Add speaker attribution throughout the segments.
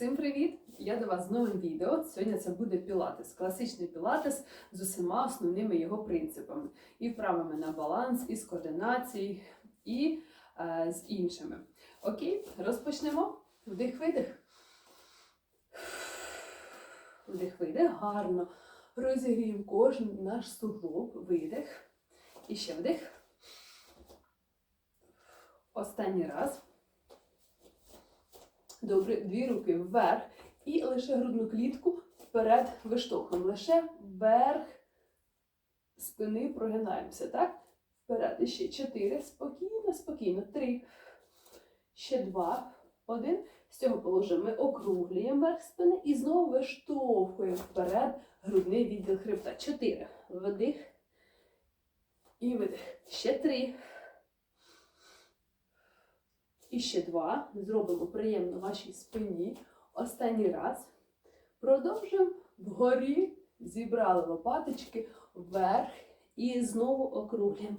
Speaker 1: Всім привіт! Я до вас з новим відео. Сьогодні це буде пілатес, класичний пілатес з усіма основними його принципами, і вправами на баланс, і з координації, і е, з іншими. Окей, розпочнемо. Вдих, видих. Вдих, видих. Гарно. Розігріємо кожен наш суглоб. Видих. І ще вдих. Останній раз. Добре, дві руки вверх і лише грудну клітку вперед виштовхуємо. Лише вверх спини прогинаємося, так? Вперед. І ще чотири. Спокійно, спокійно. Три. Ще два. Один. З цього положення ми округлюємо верх спини і знову виштовхуємо вперед грудний відділ хребта. Чотири. Вдих. І видих. Ще три. І ще два. Зробимо приємно вашій спині. Останній раз. Продовжуємо вгорі. Зібрали лопаточки вверх. І знову округлюємо.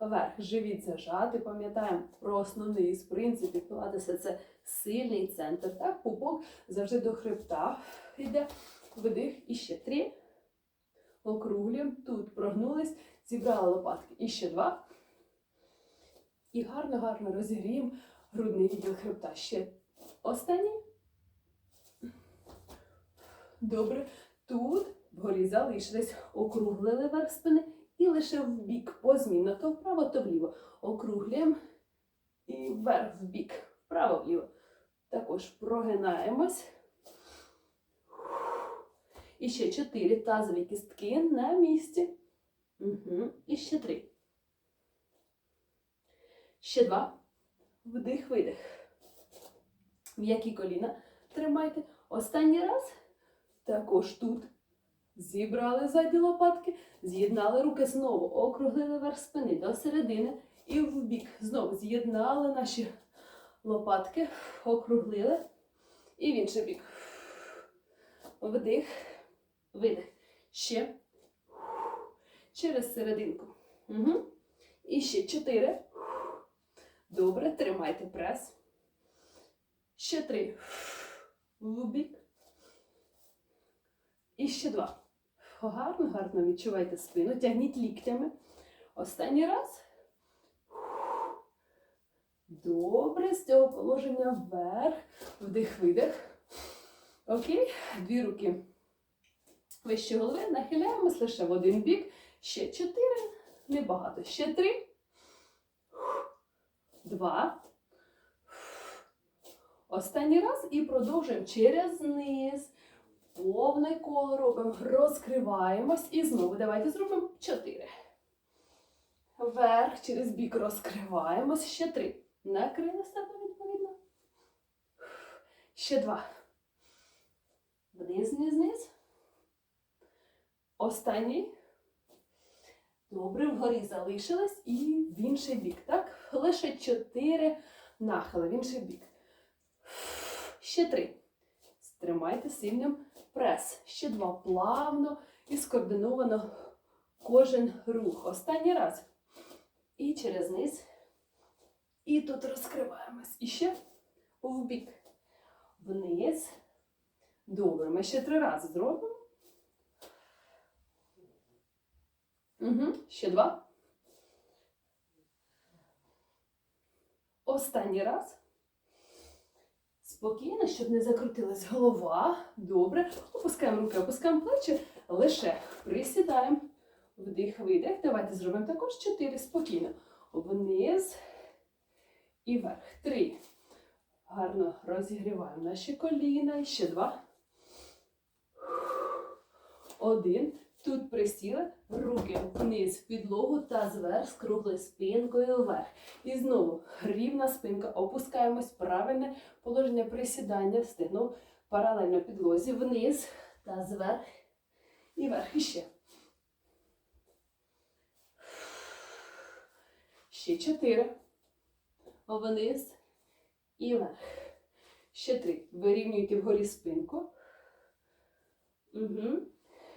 Speaker 1: Вверх. Живіт зажати. Пам'ятаємо про основний з принципів пілатеса це сильний центр. Так, пупок завжди до хребта йде. Видих. І ще три. Округлюємо. Тут прогнулись. Зібрали лопатки. І ще два. І гарно-гарно розігріємо грудний відділ хребта. Ще останній. Добре. Тут вгорі залишились, округлили верх спини і лише в бік позмінно, то вправо, то вліво. Округлюємо і вверх в бік, вправо вліво. Також прогинаємось. І ще чотири тазові кістки на місці. Угу. І ще три. Ще два. Вдих, видих. М'які коліна тримайте. Останній раз. Також тут. Зібрали задні лопатки, з'єднали руки знову, округлили верх спини до середини і в бік. Знову з'єднали наші лопатки, округлили. І в інший бік. Вдих, видих. Ще. Через серединку. Угу. І ще чотири. Добре, тримайте прес. Ще три. В бік. І ще два. Гарно, гарно відчувайте спину. Тягніть ліктями. Останній раз. Добре, з цього положення вверх. Вдих, видих. Окей. Дві руки вище голови. Нахиляємось лише в один бік. Ще чотири. Небагато. Ще три. Два. Останній раз і продовжуємо через низ. Повне коло робимо, розкриваємось. І знову давайте зробимо чотири. Вверх, через бік розкриваємось. Ще три. Накрили себе відповідно. Ще два. Вниз, вниз, вниз. Останній. Добре, вгорі залишилось і в інший бік. Так? Лише чотири нахили в інший бік. Ще три. Стримайте сильним прес. Ще два. Плавно і скоординовано кожен рух. Останній раз. І через низ. І тут розкриваємось. І ще в бік. Вниз. Добре. Ми ще три рази зробимо. Угу. Ще два. Останній раз. Спокійно, щоб не закрутилась голова. Добре. Опускаємо руки, опускаємо плечі. Лише присідаємо. Вдих, видих. Давайте зробимо також чотири. Спокійно. Вниз і вверх. Три. Гарно розігріваємо наші коліна. Ще два. Один. Тут присіли, руки вниз в підлогу та зверх з круглою спинкою вверх. І знову рівна спинка. Опускаємось правильне положення присідання, стегно паралельно підлозі, вниз та зверх і вверх. І ще. Ще чотири. Вниз і вверх. Ще три. Вирівнюйте вгорі спинку. Угу.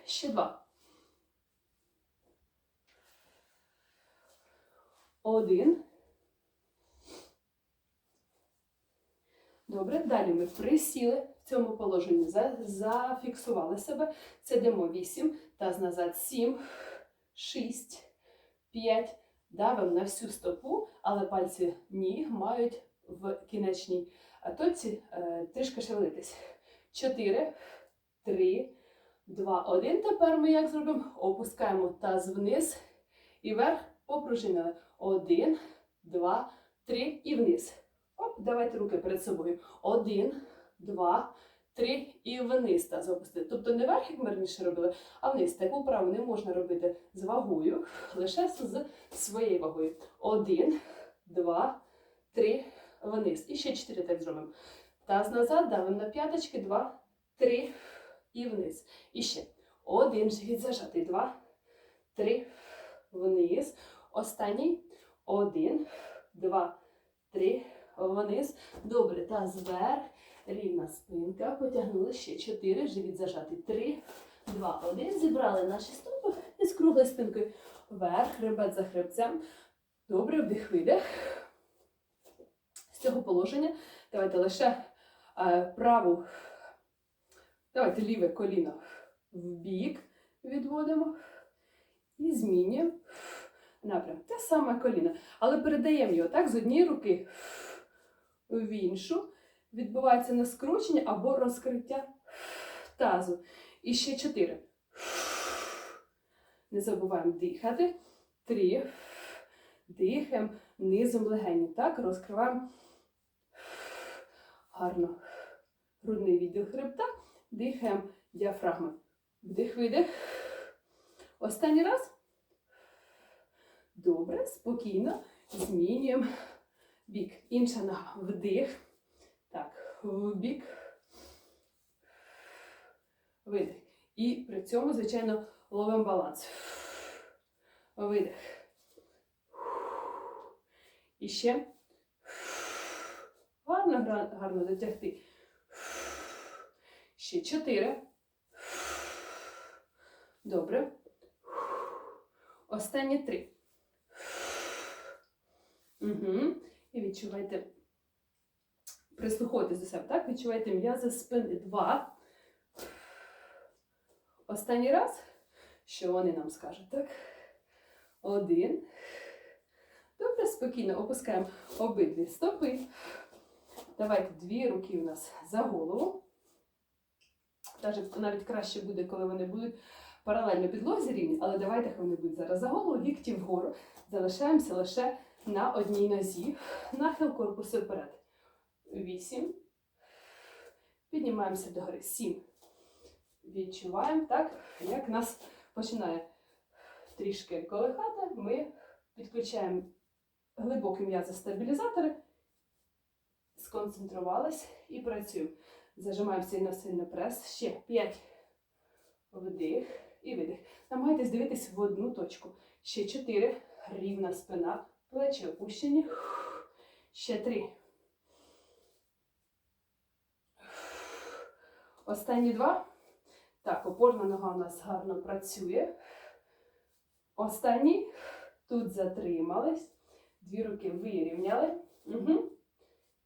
Speaker 1: Ще два. Один. Добре, далі ми присіли в цьому положенні, зафіксували себе. Сидимо 8, таз назад 7, 6, 5. Давимо на всю стопу, але пальці ніг мають в кінечній точці е, трішки шевелитись. 4, 3, 2, 1. Тепер ми як зробимо? Опускаємо таз вниз і вверх попружинили. 1, 2, 3 і вниз. Оп, давайте руки перед собою. Один, два, три і вниз таз опустити. Тобто не вверх, як ми раніше робили, а вниз. Таку вправу не можна робити з вагою, лише з своєю вагою. Один, два, три, вниз. І ще чотири так зробимо. Таз назад, давимо на п'яточки, два, три і вниз. І ще. Один, живіт зажатий. Два, три, вниз. Останній. Один, два, три, вниз. Добре, таз вверх, рівна спинка. Потягнули ще чотири, живіт зажатий. Три, два, один. Зібрали наші стопи і з круглою спинкою. Вверх, хребет за хребцем. Добре, вдих, видих. З цього положення давайте лише е, праву, давайте ліве коліно в бік відводимо і змінюємо напрям. Те саме коліно. Але передаємо його так з однієї руки в іншу. Відбувається не скручення або розкриття тазу. І ще чотири. Не забуваємо дихати. Три. Дихаємо низом легені. Так, розкриваємо гарно грудний відділ хребта. Дихаємо діафрагмою. Вдих, видих. Останній раз. Добре, спокійно. Змінюємо бік. Інша нога. Вдих. Так, бік. Видих. І при цьому, звичайно, ловимо баланс. Видих. І ще. Гарно, гарно дотягти. Ще чотири. Добре. Останні три. Угу. І відчувайте. Прислухайтесь до себе, так? Відчувайте м'язи спини. Два. Останній раз. Що вони нам скажуть, так? Один. Добре, спокійно опускаємо обидві стопи. Давайте дві руки у нас за голову. Навіть краще буде, коли вони будуть паралельно підлозі рівні, але давайте хай вони будуть зараз за голову, лікті вгору. Залишаємося лише на одній нозі. Нахил корпусу вперед. Вісім. Піднімаємося догори. Сім. Відчуваємо, так, як нас починає трішки колихати. Ми підключаємо глибокі м'язи стабілізатори, сконцентрувались і працюємо. Зажимаємо сильно сильно прес. Ще 5. Вдих і видих. Намагайтесь дивитись в одну точку. Ще 4. Рівна спина. Плечі опущені. Ще 3. Останні два. Так, опорна нога у нас гарно працює. Останній. Тут затримались. Дві руки вирівняли. Угу.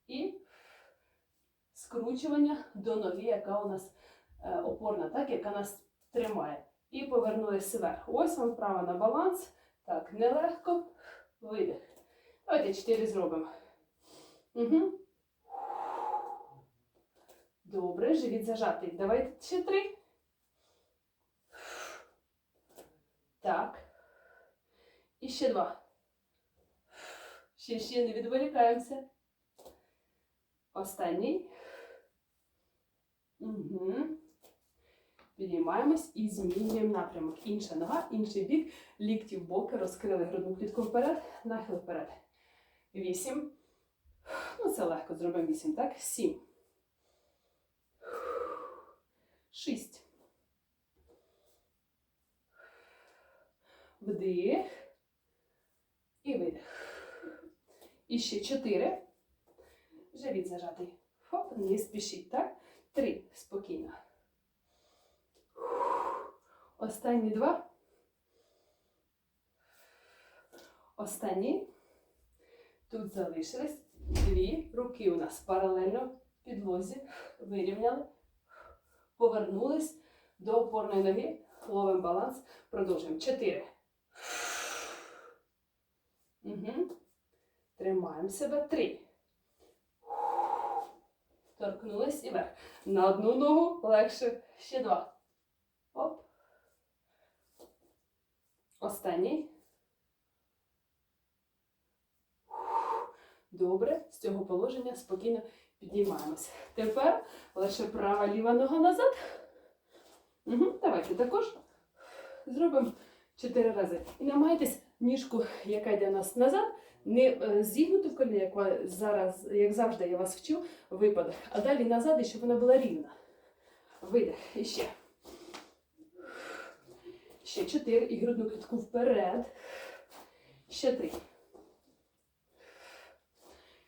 Speaker 1: І скручування до ноги, яка у нас е, опорна, так, яка нас тримає. І повернулися вверх. Ось вам вправа на баланс. Так, нелегко. Видих. Давайте чотири зробимо. Угу. Добре, живіт зажатий. Давайте ще три. Так. І ще два. Ще, ще не відволікаємося. Останній. Угу. Підіймаємось і змінюємо напрямок. Інша нога, інший бік, лікті в боки, розкрили грудну клітку вперед, нахил вперед. Вісім. Ну, це легко, зробимо вісім, так? Сім. Шість. Вдих. І видих. І ще чотири. Живіт зажатий. Хоп, не спішіть, так? Три. Спокійно. Останні два. Останні. Тут залишились дві руки у нас паралельно підлозі, вирівняли, повернулись до опорної ноги, ловимо баланс, продовжуємо. Чотири. Угу. Тримаємо себе. Три. Торкнулись і вверх. На одну ногу легше. Ще два. Оп. Останній. Добре, з цього положення спокійно піднімаємося. Тепер лише права ліва нога назад. Угу, давайте також зробимо 4 рази. І намагайтесь ніжку, яка йде у нас назад, не е, зігнути в коліні, як зараз, як завжди я вас вчу, випадок. А далі назад, і щоб вона була рівна. Видих. І ще. Ще 4. І грудну клітку вперед. Ще 3.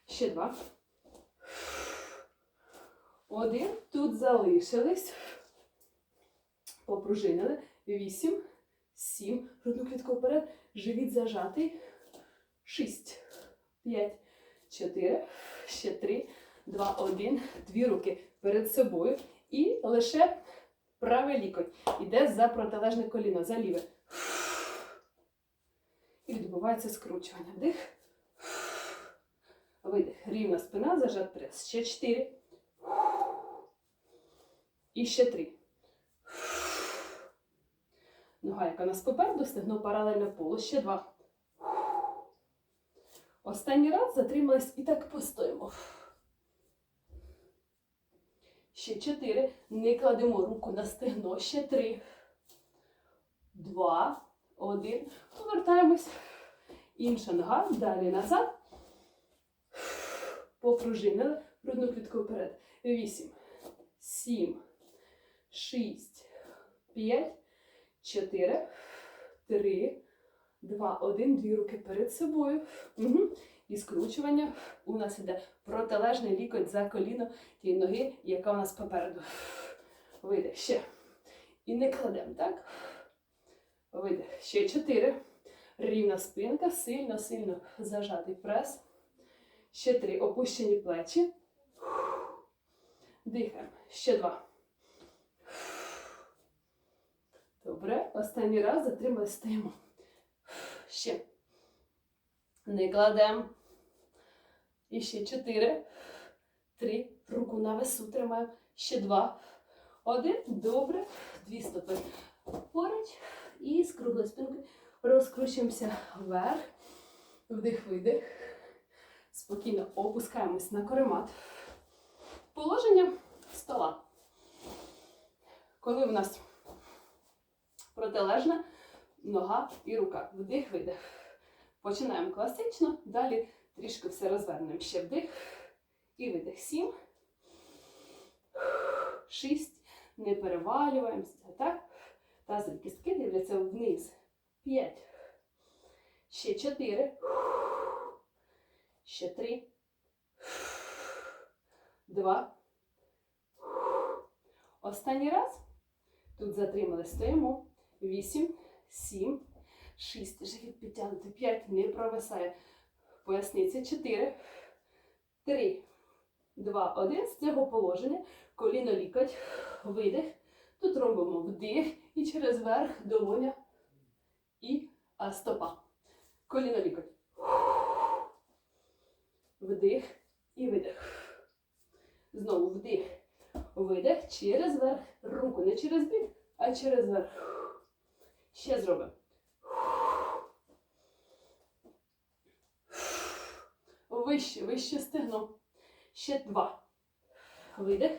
Speaker 1: Ще 2. Один. Тут залишились. Попружинили. Вісім. Сім. Грудну клітку вперед. Живіт зажатий. Шість. П'ять. Чотири. Ще три. Два. Один. Дві руки перед собою. І лише правий лікоть. Іде за протилежне коліно, за ліве. І відбувається скручування. Вдих. Видих. Рівна спина, зажат прес. Ще чотири. І ще три. Нога, яка нас попереду, стегно паралельно полу. Ще два. Останній раз затримались і так постоїмо. Ще чотири. Не кладемо руку на стегно. Ще три. Два. Один. Повертаємось. Інша нога. Далі назад. Попружинили. Грудну клітку вперед. Вісім. Сім. Шість. П'ять. Чотири. Три. Два. Один. Дві руки перед собою. Угу. І скручування у нас іде протилежний лікоть за коліно тієї ноги, яка у нас попереду. Видих. Ще. І не кладемо, так? Видих. Ще чотири. Рівна спинка, сильно, сильно зажатий прес. Ще три. Опущені плечі. Дихаємо. Ще два. Добре. Останній раз затримали, стоїмо. Ще. Не кладемо. І ще чотири. Три. Руку на весу тримаємо. Ще два. Один. Добре. Дві стопи поруч. І з круглою спинкою розкручуємося вверх. Вдих, видих. Спокійно опускаємось на коремат. Положення стола. Коли в нас протилежна нога і рука. Вдих, видих. Починаємо класично, далі трішки все розвернемо. Ще вдих і видих. Сім. Шість. Не перевалюємося. Так? Тазові кістки дивляться вниз. П'ять. Ще чотири. Ще три. Два. Останній раз. Тут затримали. Стоїмо. Вісім. Сім. Шість. Живіт підтягнути. П'ять. Не провисає. Поясниця. Чотири. Три. Два. Один. З цього положення. Коліно лікоть. Видих. Тут робимо вдих і через верх долоня і стопа. Коліно лікоть. Вдих і видих. Знову вдих. Видих через верх. Руку не через бік, а через верх. Ще зробимо. Вище, вище стегно. Ще два. Видих.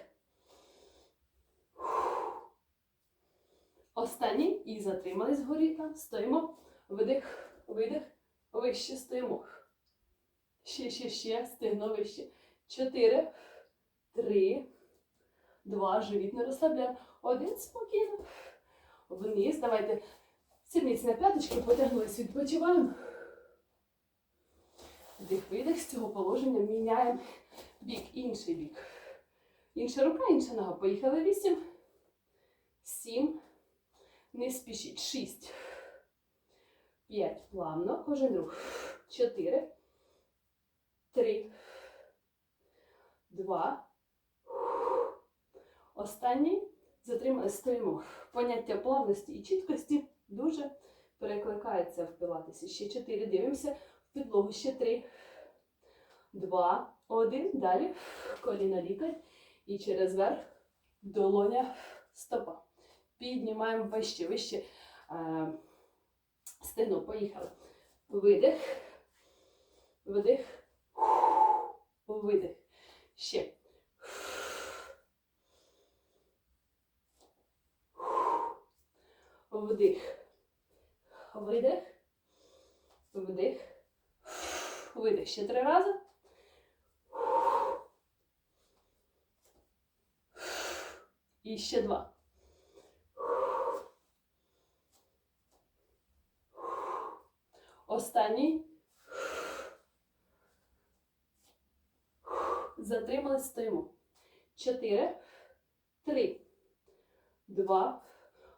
Speaker 1: Останній. І затримались вгорі. Стоїмо. Видих, видих. Вище стоїмо. Ще, ще, ще. Стегно вище. Чотири. Три. Два. Живіт не розслабляємо. Один. Спокійно. Вниз. Давайте. Сідниць на п'яточки. Потягнулись. Відпочиваємо. Вдих. З цього положення міняємо бік. Інший бік. Інша рука, інша нога. Поїхали. Вісім. Сім. Не спішіть. Шість. П'ять. Плавно. Кожен рух. Чотири. Три. Два. Останній. Затримали, стоїмо. Поняття плавності і чіткості дуже перекликається в пілатесі. Ще чотири. Дивимося підлогу. Ще три. Два. Один. Далі. Коліна лікать. І через верх долоня стопа. Піднімаємо вище, вище. Е, стегно. Поїхали. Видих. Вдих. Видих. Ще. Вдих. Видих. Вдих. Видих. Ще три рази. І ще два. Останній. Затримали, стоїмо. Чотири, три, два,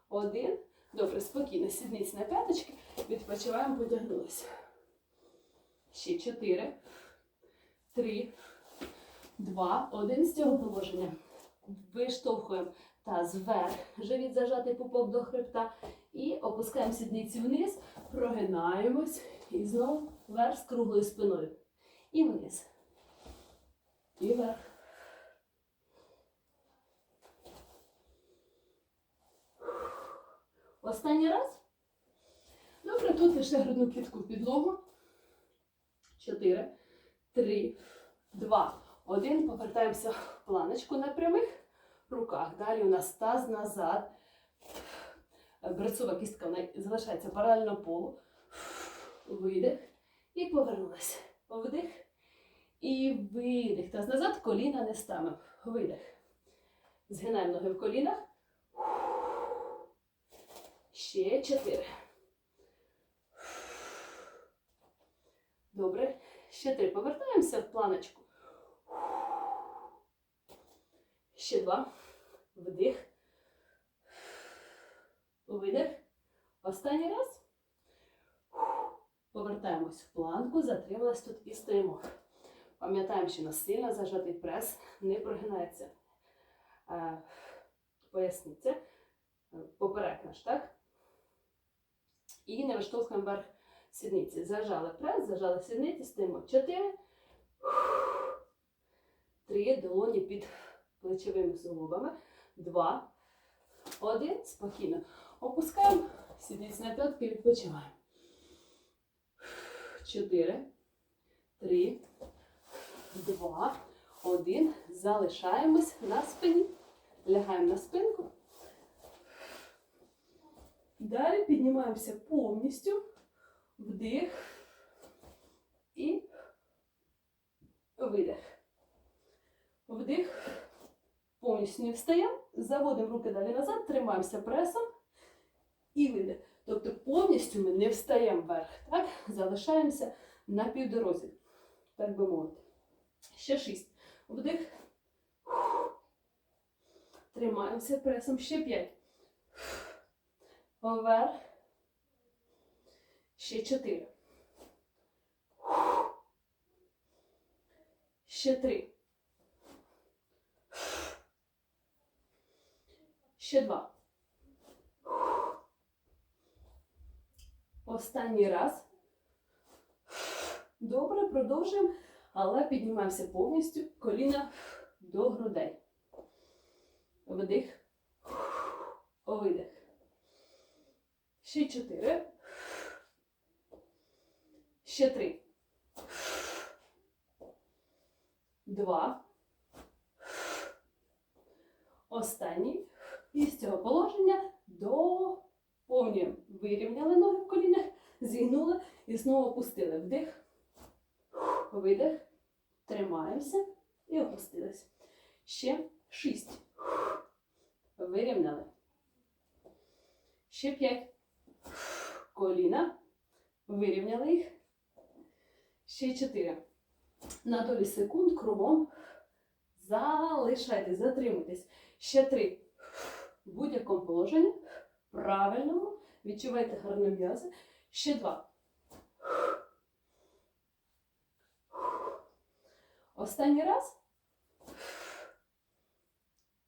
Speaker 1: один. Добре, спокійно. Сідниць на п'яточки. Відпочиваємо, потягнулися. Ще чотири, три, два, один. З цього положення. Виштовхуємо таз вверх, живіт зажатий пупок до хребта. І опускаємо сідниці вниз, прогинаємось. І знову вверх з круглою спиною. І вниз. І вверх. Останній раз. Добре, тут лише грудну клітку в підлогу. Чотири, три, два, один. Повертаємося в планочку на прямих руках. Далі у нас таз назад. Брецова кістка вона залишається паралельно полу. Видих. І повернулася. Вдих. І видих. Таз назад коліна не ставимо. Видих. Згинаємо ноги в колінах. Ще чотири. Добре. Ще три. Повертаємося в планочку. Ще два. Вдих. Видих. Останній раз. Повертаємось в планку, затрималась тут і стоїмо. Пам'ятаємо, що нас сильно зажатий прес не прогинається. Е, Поясниця. Е, Поперек наш, так? І не виштовхуємо вверх сідниці. Зажали прес, зажали сідниці, стоїмо. Чотири. Три долоні під плечовими суглобами. Два. Один. Спокійно. Опускаємо сідниці на п'ятки, відпочиваємо. Чотири. Три. Два. Один. Залишаємось на спині. Лягаємо на спинку. Далі піднімаємося повністю. Вдих. І видих. Вдих. Повністю не встаємо. Заводимо руки далі назад, тримаємося пресом і видих. Тобто повністю ми не встаємо вверх. Так? Залишаємося на півдорозі. Так би мовити. Ще шість. Вдих. Тримаємося пресом. Ще п'ять. Вверх. Ще чотири. Ще три. Ще два. Останній раз. Добре, продовжуємо, але піднімаємося повністю коліна до грудей. Вдих. Видих. Ще чотири. Ще три. Два. Останній. І з цього положення доповнюємо. Вирівняли ноги в колінах, зігнули і знову опустили. Вдих. Видих. Тримаємося і опустились. Ще шість. Вирівняли. Ще п'ять. Коліна. Вирівняли їх. Ще чотири. На долі секунд кругом залишайтесь, затримуйтесь. Ще три. В будь-якому положенні. Правильному. Відчувайте гарно м'язи. Ще два. Останній раз.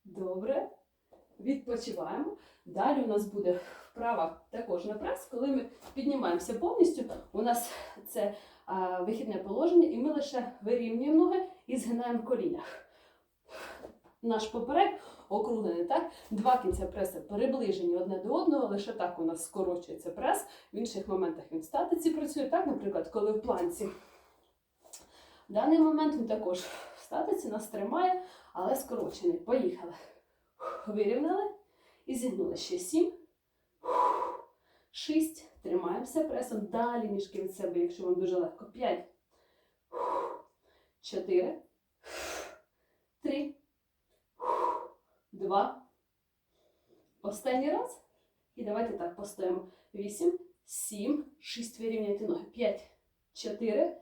Speaker 1: Добре. Відпочиваємо. Далі у нас буде вправа також на прес, коли ми піднімаємося повністю. У нас це вихідне положення, і ми лише вирівнюємо ноги і згинаємо коліна. Наш поперек округлений, так? Два кінця преса переближені одне до одного, лише так у нас скорочується прес. В інших моментах він в статиці працює, так, наприклад, коли в планці. В даний момент він також в статиці нас тримає, але скорочений. Поїхали. Вирівняли і зігнули ще сім. Шість. Тримаємося пресом. Далі ніжки від себе, якщо вам дуже легко. П'ять. Чотири. Три. Два. Останній раз. І давайте так постоїмо. Вісім, сім, шість. Вирівняйте ноги. П'ять, чотири,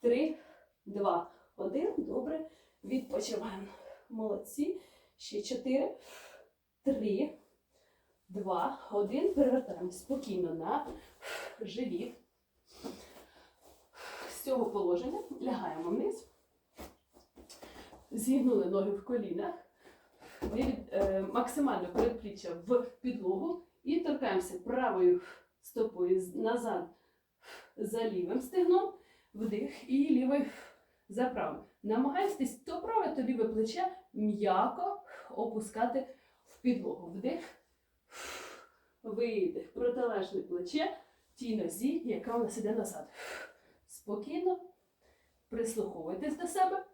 Speaker 1: три, два, один. Добре. Відпочиваємо. Молодці. Ще чотири, три, два, один. Перевертаємось спокійно на живіт. З цього положення лягаємо вниз. Зігнули ноги в колінах. Е, максимально передпліччя в підлогу і торкаємося правою стопою назад за лівим стегном, вдих і лівий за правим. Намагайтесь то праве, то ліве плече м'яко опускати в підлогу. Вдих, видих, протилежне плече, тій нозі, яка у нас іде назад. Спокійно прислуховуйтесь до себе.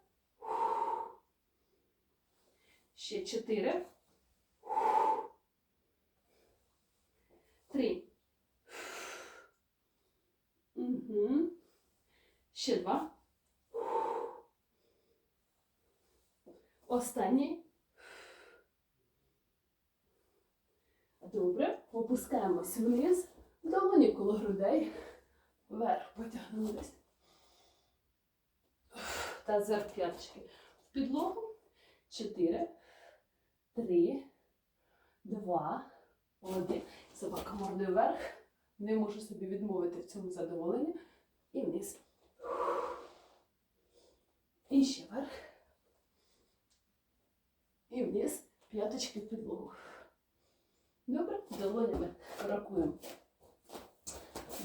Speaker 1: Ще чотири. Три. Угу. Ще два. Останній. Добре. Опускаємось вниз. Долоні коло грудей. Вверх потягнулись. Та зверх п'яточки. В підлогу. Чотири. Три. Два. Один. Собака мордою вверх. Не можу собі відмовити в цьому задоволенні. І вниз. І ще вверх. І вниз. П'яточки в підлогу. Долонями рахуємо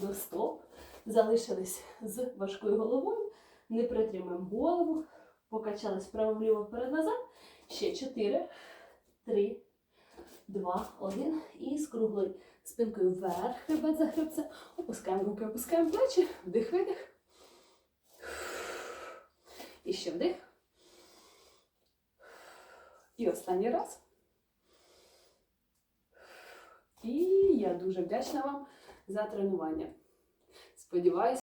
Speaker 1: до стоп. Залишились з важкою головою. Не притримуємо голову. Покачались вправо-вліво вперед-назад. Ще 4, 3, 2, 1. І з круглою спинкою вверх, хребет за хребце. Опускаємо руки, опускаємо плечі. Вдих, видих. І ще вдих. І останній раз. І я дуже вдячна вам за тренування. Сподіваюсь,